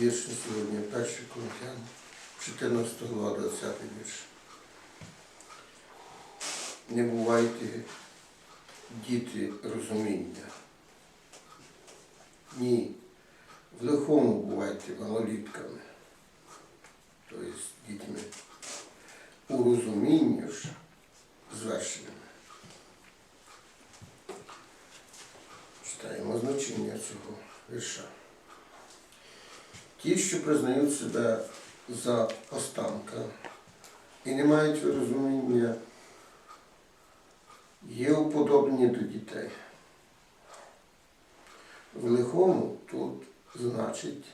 вірші сьогодні, 1 Коринтян, 14 глава, 20 вірш. Не бувайте діти розуміння. Ні. В лихому бувайте малолітками, тобто дітьми. У розумінні ж звершеними. Читаємо значення цього вірша. Ті, що признають себе за останка і не мають розуміння, є уподобні до дітей. В лихому тут значить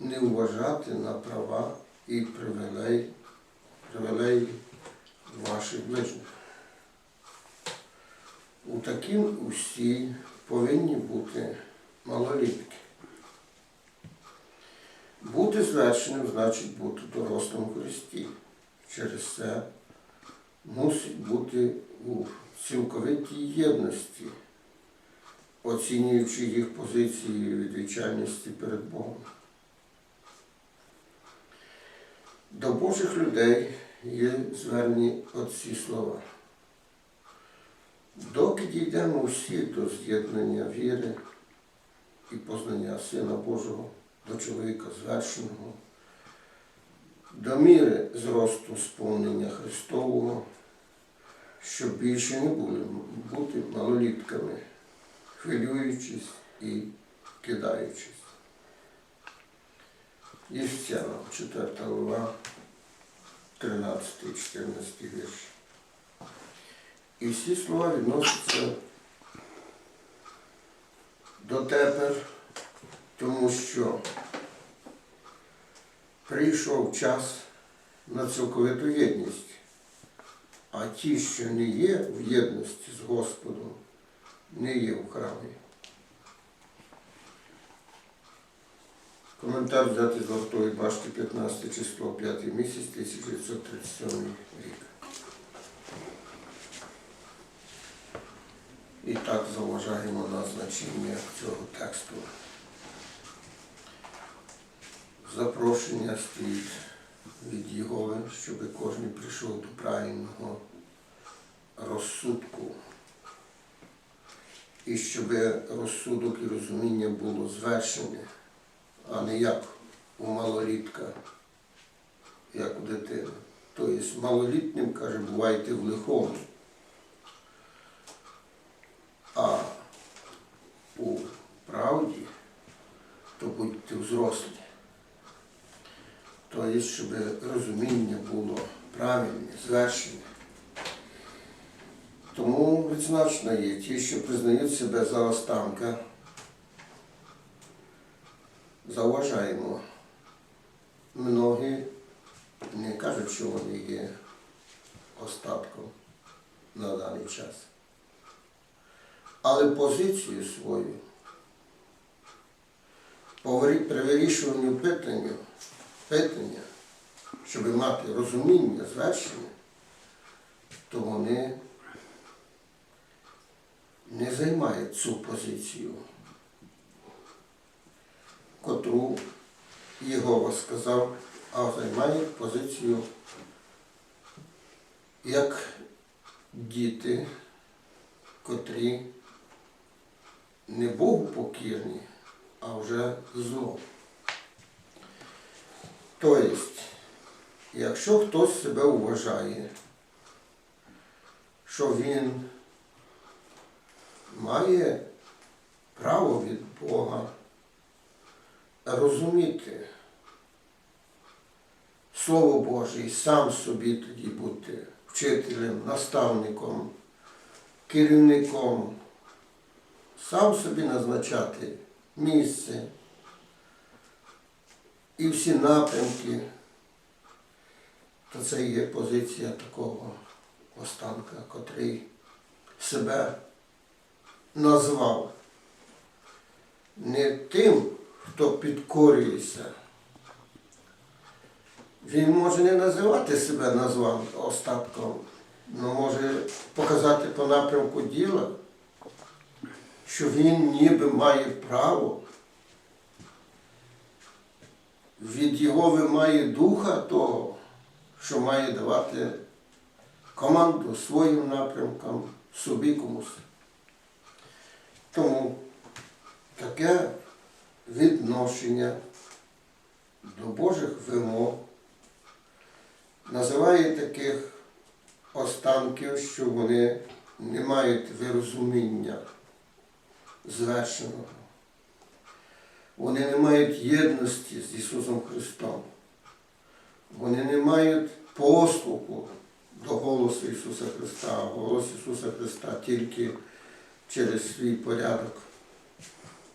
не вважати на права і привілеї, привілеї ваших ближніх. У таким усі повинні бути малолітки. Бути звершеним значить бути дорослим в Христі. Через це мусить бути у цілковитій єдності, оцінюючи їх позиції відвічальності перед Богом. До Божих людей є зверні оці слова. Доки дійдемо всі до з'єднання віри і познання Сина Божого, до чоловіка звершеного, до міри зросту сповнення Христового, щоб більше не були бути малолітками, хвилюючись і кидаючись. Єфесянам, 4 глава, 13-14 вірш. І всі слова відносяться до тепер, тому що прийшов час на цілковиту єдність, а ті, що не є в єдності з Господом, не є в храмі. Коментар взяти з Золотої башти 15 число 5 місяць 1937 рік. І так заважаємо на значення цього тексту. Запрошення стоїть від Єгови, щоб кожен прийшов до правильного розсудку. І щоб розсудок і розуміння було звершене, а не як у малолітка, як у дитини. Тобто малолітнім, каже, бувайте в лихому. А у правді, то будьте взрослі. Тобто, щоб розуміння було правильне, звершене. Тому відзначено є ті, що признають себе за останка. Зауважаємо, многі не кажуть, що вони є остатком на даний час. Але позицію свою по вирі- при вирішуванні питання, питання, щоб мати розуміння, звершення, то вони не займають цю позицію, котру Єгова сказав, а займають позицію як діти, котрі не Богу покірні, а вже зло. Тобто, якщо хтось себе вважає, що він має право від Бога розуміти Слово Боже і сам собі тоді бути вчителем, наставником, керівником, сам собі назначати місце і всі напрямки, то це є позиція такого останка, котрий себе назвав не тим, хто підкорюється. Він може не називати себе назвав остатком, але може показати по напрямку діла, що він ніби має право від його вимає духа того, що має давати команду своїм напрямкам, собі комусь. Тому таке відношення до Божих вимог називає таких останків, що вони не мають вирозуміння звершеного. Вони не мають єдності з Ісусом Христом. Вони не мають послуху до голосу Ісуса Христа, голос Ісуса Христа тільки через свій порядок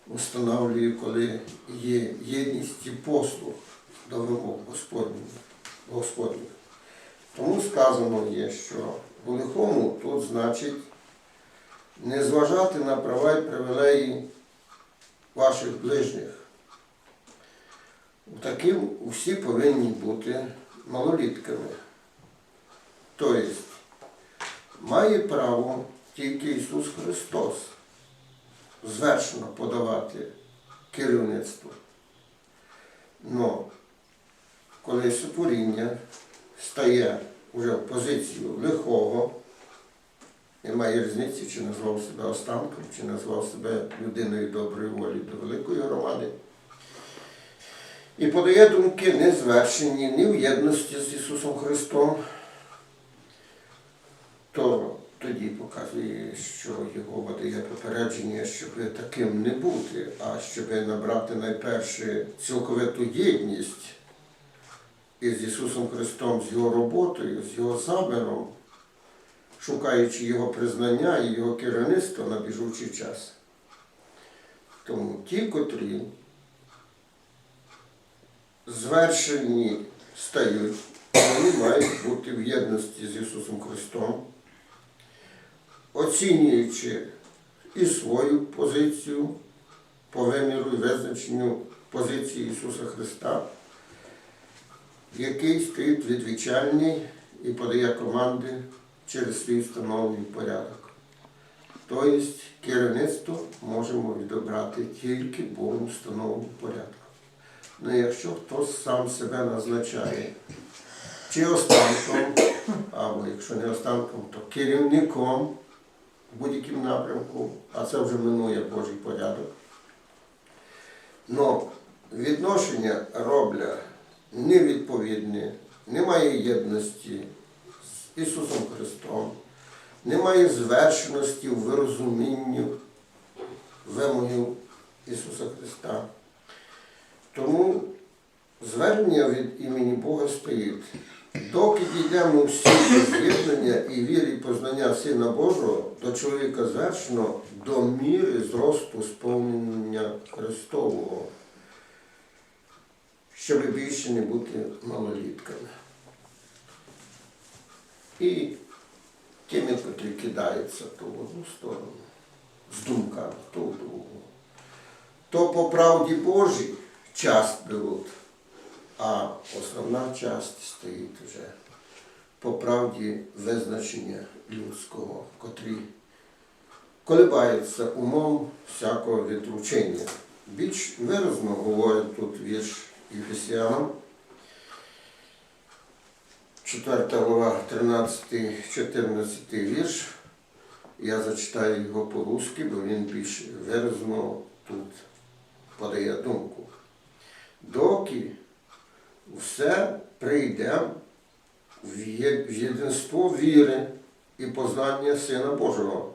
установлює, коли є єдність і послух до вимог. Господніх. Тому сказано є, що у лихому тут значить не зважати на права і привілеї ваших ближніх. Таким усі повинні бути малолітками. Тобто має право тільки Ісус Христос звершено подавати керівництво. Но коли сотворіння стає вже в позицію лихого, немає різниці, чи назвав себе останком, чи назвав себе людиною доброї волі до великої громади. І подає думки не звершені, ні в єдності з Ісусом Христом, то тоді показує, що його дає попередження, щоб таким не бути, а щоб набрати найперше цілковиту єдність із Ісусом Христом, з Його роботою, з Його заміром, шукаючи Його признання і Його керівництво на біжучий час. Тому ті, котрі звершені стають, вони мають бути в єдності з Ісусом Христом, оцінюючи і свою позицію по виміру і визначенню позиції Ісуса Христа, який стоїть відвічальний і подає команди через свій встановлений порядок. Тобто керівництво можемо відобрати тільки Богом встановленим порядком. Ну, якщо хтось сам себе назначає чи останком, або якщо не останком, то керівником в будь-якому напрямку, а це вже минує Божий порядок. Но відношення робля невідповідне, немає єдності з Ісусом Христом, немає звершеності в вирозумінню вимогів Ісуса Христа. Звернення від імені Бога стоїть. Доки дійдемо всі до з'єднання і віри і познання Сина Божого до чоловіка звершено до міри зросту сповнення Христового, щоб більше не бути малолітками. І тими, котрі кидаються то в одну сторону, з думками, то в другу, то по правді Божій часть беруть, а основна часть стоїть вже по правді визначення людського, котрі колебаються умом всякого відручення. Більш виразно говорить тут вірш Єфесіанам, 4 глава, 13-14 вірш. Я зачитаю його по-русски, бо він більш виразно тут подає думку. Доки все прийде в є- в єдинство віри і познання Сина Божого,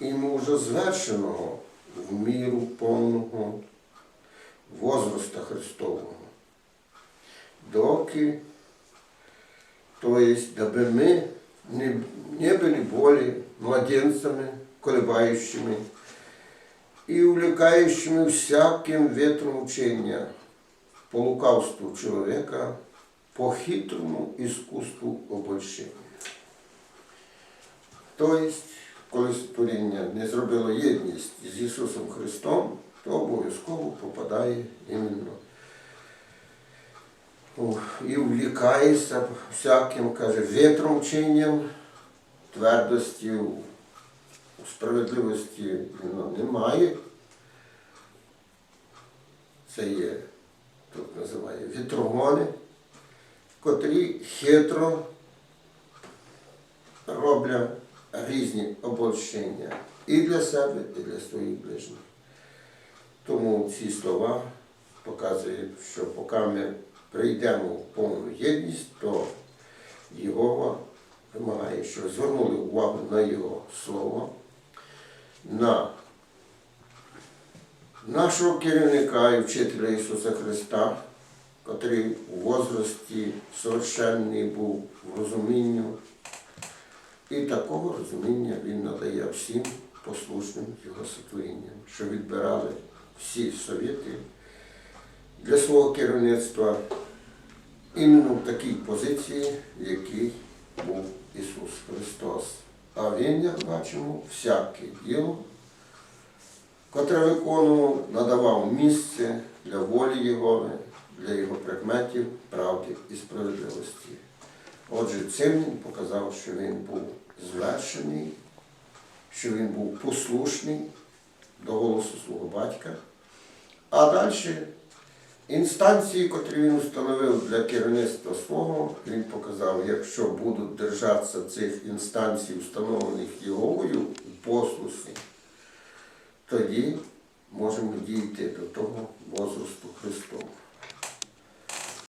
і мужа звершеного в міру повного возраста Христового. Доки, то есть, дабы мы не, не были более младенцами, колебающими и увлекающими всяким ветром учения, по лукавству человека, по хитрому искусству обольщення. Тобто, коли створіння не зробило єдність з Ісусом Христом, то обов'язково попадає іменно і увлікається всяким, каже, вітром вченням, твердості, справедливості ну, немає. Це є тут називає вітрогони, котрі хитро роблять різні обольщення і для себе, і для своїх ближніх. Тому ці слова показують, що поки ми прийдемо в повну єдність, то Єгова вимагає, що звернули увагу на Його Слово, на нашого керівника і вчителя Ісуса Христа, котрий у возрасті совершенний був в розумінню. І такого розуміння він надає всім послушним його сотворінням, що відбирали всі совєти для свого керівництва іменно в такій позиції, в якій був Ісус Христос. А Він, як бачимо, всяке діло, котре виконував, надавав місце для волі Єгови, для його предметів, правди і справедливості. Отже, цим він показав, що він був звершений, що він був послушний до голосу свого батька. А далі інстанції, котрі він установив для керівництва свого, він показав, якщо будуть держатися цих інстанцій, встановлених Єговою у послусі, тоді можемо діяти до того возрасту Христового.